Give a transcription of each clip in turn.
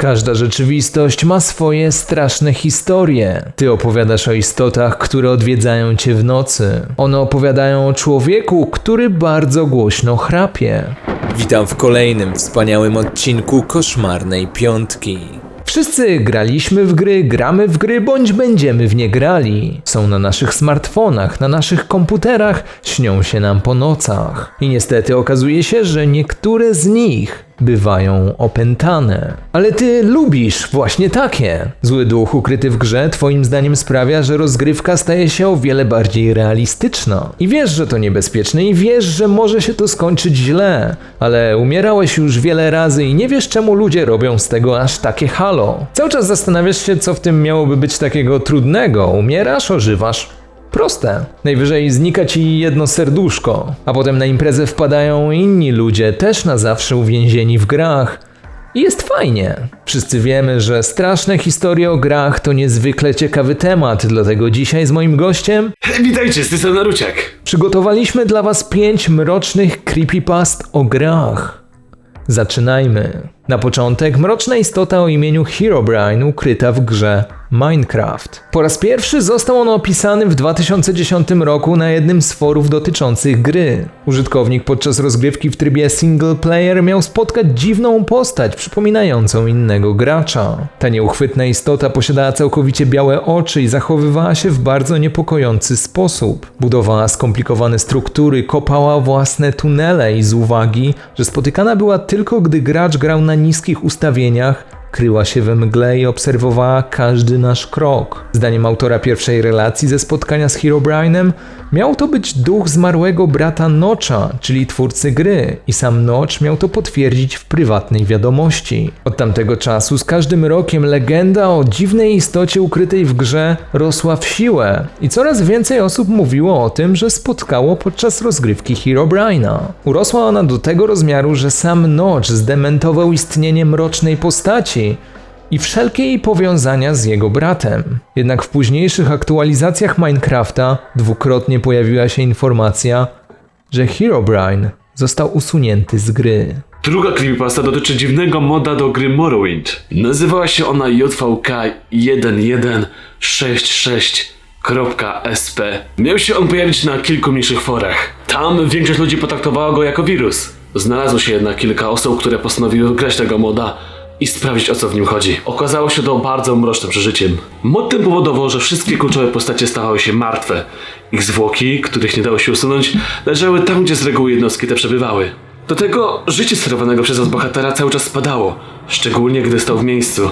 Każda rzeczywistość ma swoje straszne historie. Ty opowiadasz o istotach, które odwiedzają cię w nocy. One opowiadają o człowieku, który bardzo głośno chrapie. Witam w kolejnym wspaniałym odcinku Koszmarnej Piątki. Wszyscy graliśmy w gry, gramy w gry, bądź będziemy w nie grali. Są na naszych smartfonach, na naszych komputerach, śnią się nam po nocach. I niestety okazuje się, że niektóre z nich bywają opętane. Ale ty lubisz właśnie takie. Zły duch ukryty w grze twoim zdaniem sprawia, że rozgrywka staje się o wiele bardziej realistyczna. I wiesz, że to niebezpieczne i wiesz, że może się to skończyć źle, ale umierałeś już wiele razy i nie wiesz czemu ludzie robią z tego aż takie halo. Cały czas zastanawiasz się, co w tym miałoby być takiego trudnego. Umierasz, ożywasz. Proste. Najwyżej znika ci jedno serduszko, a potem na imprezę wpadają inni ludzie, też na zawsze uwięzieni w grach. I jest fajnie. Wszyscy wiemy, że straszne historie o grach to niezwykle ciekawy temat, dlatego dzisiaj z moim gościem Witajcie, z strony Naruciak. przygotowaliśmy dla was pięć mrocznych creepypast o grach. Zaczynajmy. Na początek mroczna istota o imieniu Herobrine ukryta w grze Minecraft. Po raz pierwszy został on opisany w 2010 roku na jednym z forów dotyczących gry. Użytkownik podczas rozgrywki w trybie single player miał spotkać dziwną postać przypominającą innego gracza. Ta nieuchwytna istota posiadała całkowicie białe oczy i zachowywała się w bardzo niepokojący sposób. Budowała skomplikowane struktury, kopała własne tunele i z uwagi, że spotykana była tylko gdy gracz grał na niskich ustawieniach, kryła się we mgle i obserwowała każdy nasz krok. Zdaniem autora pierwszej relacji ze spotkania z Herobrine'em, miał to być duch zmarłego brata Notcha, czyli twórcy gry, i sam Notch miał to potwierdzić w prywatnej wiadomości. Od tamtego czasu z każdym rokiem legenda o dziwnej istocie ukrytej w grze rosła w siłę i coraz więcej osób mówiło o tym, że spotkało podczas rozgrywki Herobrine'a. Urosła ona do tego rozmiaru, że sam Notch zdementował istnienie mrocznej postaci, i wszelkie jej powiązania z jego bratem. Jednak w późniejszych aktualizacjach Minecrafta dwukrotnie pojawiła się informacja, że Herobrine został usunięty z gry. Druga creepypasta dotyczy dziwnego moda do gry Morrowind. Nazywała się ona JVK1166.sp. Miał się on pojawić na kilku mniejszych forach. Tam większość ludzi potraktowała go jako wirus. Znalazło się jednak kilka osób, które postanowiły grać tego moda i sprawdzić o co w nim chodzi. Okazało się to bardzo mrocznym przeżyciem. Mod ten powodował, że wszystkie kluczowe postacie stawały się martwe. Ich zwłoki, których nie dało się usunąć, leżały tam, gdzie z reguły jednostki te przebywały. Do tego życie sterowanego przez nas bohatera cały czas spadało, szczególnie gdy stał w miejscu.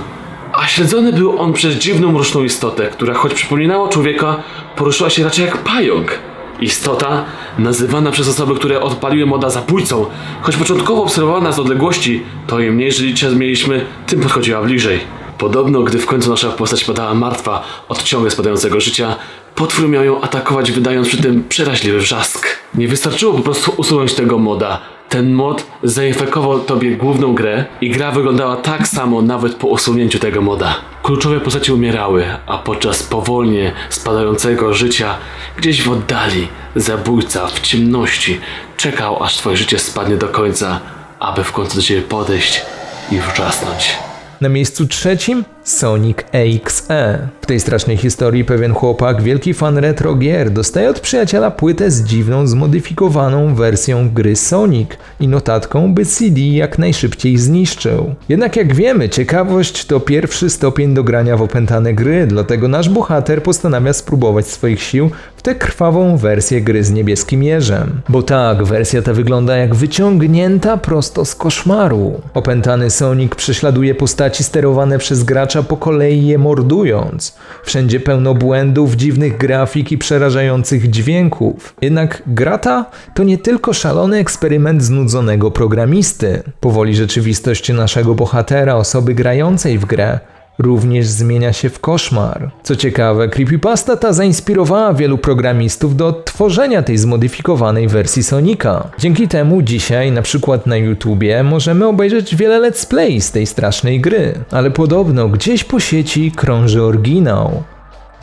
A śledzony był on przez dziwną mroczną istotę, która choć przypominała człowieka, poruszyła się raczej jak pająk. Istota, nazywana przez osoby, które odpaliły moda zabójcą, choć początkowo obserwowana z odległości, to im mniej życia mieliśmy, tym podchodziła bliżej. Podobno, gdy w końcu nasza postać padała martwa od ciągle spadającego życia, potwór miał ją atakować, wydając przy tym przeraźliwy wrzask. Nie wystarczyło po prostu usunąć tego moda. Ten mod zainfekował tobie główną grę i gra wyglądała tak samo nawet po usunięciu tego moda. Kluczowe postacie umierały, a podczas powolnie spadającego życia gdzieś w oddali zabójca w ciemności czekał aż twoje życie spadnie do końca, aby w końcu do ciebie podejść i wrzasnąć. Na miejscu trzecim Sonic EXE. W tej strasznej historii pewien chłopak, wielki fan retro gier, dostaje od przyjaciela płytę z dziwną, zmodyfikowaną wersją gry Sonic i notatką, by CD jak najszybciej zniszczył. Jednak jak wiemy, ciekawość to pierwszy stopień do grania w opętane gry, dlatego nasz bohater postanawia spróbować swoich sił tę krwawą wersję gry z niebieskim jeżem. Bo tak, wersja ta wygląda jak wyciągnięta prosto z koszmaru. Opętany Sonic prześladuje postaci sterowane przez gracza po kolei je mordując. Wszędzie pełno błędów, dziwnych grafik i przerażających dźwięków. Jednak grata to nie tylko szalony eksperyment znudzonego programisty. Powoli rzeczywistość naszego bohatera, osoby grającej w grę, również zmienia się w koszmar. Co ciekawe, creepypasta ta zainspirowała wielu programistów do odtworzenia tej zmodyfikowanej wersji Sonika. Dzięki temu dzisiaj, na przykład na YouTubie, możemy obejrzeć wiele let's play z tej strasznej gry. Ale podobno gdzieś po sieci krąży oryginał.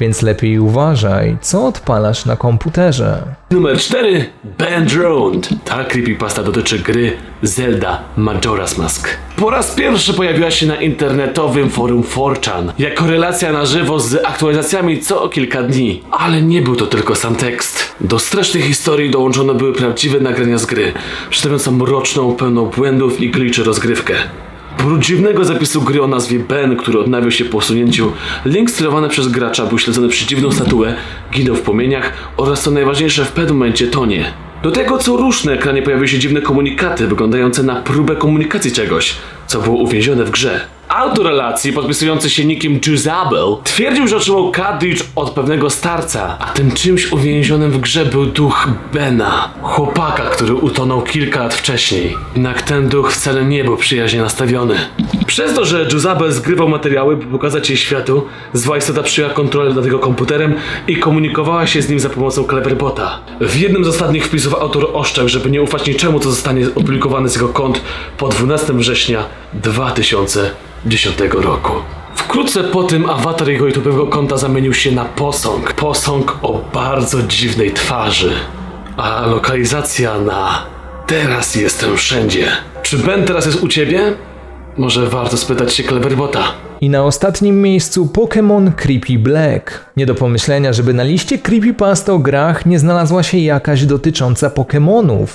Więc lepiej uważaj, co odpalasz na komputerze. Numer 4. Band Road. Ta creepypasta dotyczy gry Zelda Majora's Mask. Po raz pierwszy pojawiła się na internetowym forum 4chan jako relacja na żywo z aktualizacjami co kilka dni. Ale nie był to tylko sam tekst. Do strasznej historii dołączone były prawdziwe nagrania z gry, przedstawiające mroczną, pełną błędów i glitchy rozgrywkę. Dziwnego zapisu gry o nazwie Ben, który odnawiał się po usunięciu, link sterowany przez gracza był śledzony przez dziwną statuę, ginął w płomieniach oraz co najważniejsze w pewnym momencie tonie. Do tego co rusz na ekranie pojawiły się dziwne komunikaty wyglądające na próbę komunikacji czegoś, co było uwięzione w grze. Autor relacji, podpisujący się nickiem Juzabel, twierdził, że otrzymał cartridge od pewnego starca, a tym czymś uwięzionym w grze był duch Bena, chłopaka, który utonął kilka lat wcześniej. Jednak ten duch wcale nie był przyjaźnie nastawiony. Przez to, że Juzabel zgrywał materiały, by pokazać je światu, zła istota przyjęła kontrolę nad jego komputerem i komunikowała się z nim za pomocą Cleverbota. W jednym z ostatnich wpisów autor oszczędł, żeby nie ufać niczemu, co zostanie opublikowane z jego kont po 12 września 2010 roku. Wkrótce po tym awatar jego YouTube'owego konta zamienił się na posąg. Posąg o bardzo dziwnej twarzy. A lokalizacja na Teraz jestem wszędzie. Czy Ben teraz jest u ciebie? Może warto spytać się Cleverbota. I na ostatnim miejscu Pokémon Creepy Black. Nie do pomyślenia, żeby na liście creepypast o grach nie znalazła się jakaś dotycząca Pokémonów,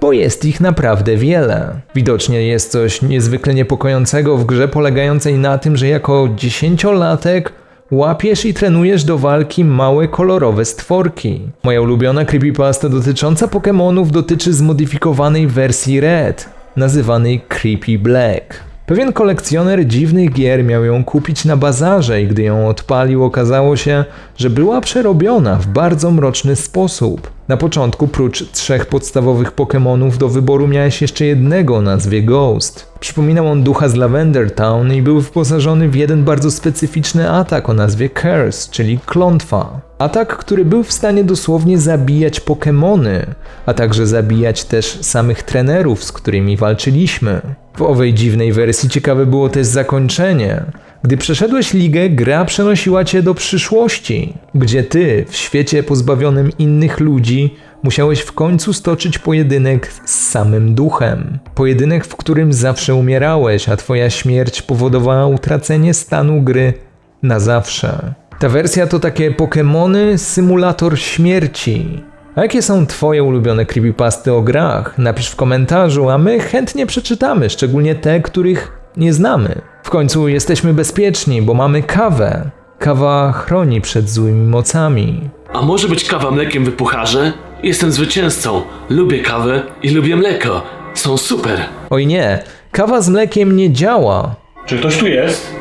bo jest ich naprawdę wiele. Widocznie jest coś niezwykle niepokojącego w grze polegającej na tym, że jako dziesięciolatek łapiesz i trenujesz do walki małe kolorowe stworki. Moja ulubiona creepypasta dotycząca Pokémonów dotyczy zmodyfikowanej wersji Red, nazywanej Creepy Black. Pewien kolekcjoner dziwnych gier miał ją kupić na bazarze i gdy ją odpalił, okazało się, że była przerobiona w bardzo mroczny sposób. Na początku, prócz trzech podstawowych Pokémonów, do wyboru miałeś jeszcze jednego o nazwie Ghost. Przypominał on ducha z Lavender Town i był wyposażony w jeden bardzo specyficzny atak o nazwie Curse, czyli klątwa. Atak, który był w stanie dosłownie zabijać Pokémony, a także zabijać też samych trenerów, z którymi walczyliśmy. W owej dziwnej wersji ciekawe było też zakończenie. Gdy przeszedłeś ligę, gra przenosiła cię do przyszłości, gdzie ty, w świecie pozbawionym innych ludzi, musiałeś w końcu stoczyć pojedynek z samym duchem. Pojedynek, w którym zawsze umierałeś, a twoja śmierć powodowała utracenie stanu gry na zawsze. Ta wersja to takie Pokémony Symulator Śmierci. A jakie są twoje ulubione creepypasty o grach? Napisz w komentarzu, a my chętnie przeczytamy, szczególnie te, których nie znamy. W końcu jesteśmy bezpieczni, bo mamy kawę. Kawa chroni przed złymi mocami. A może być kawa mlekiem w pucharze? Jestem zwycięzcą. Lubię kawę i lubię mleko. Są super. Oj nie, kawa z mlekiem nie działa. Czy ktoś tu jest?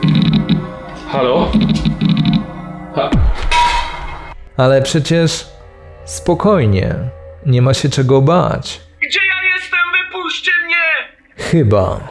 Halo? Ha. Ale przecież spokojnie, nie ma się czego bać. Gdzie ja jestem? Wypuśćcie mnie! Chyba.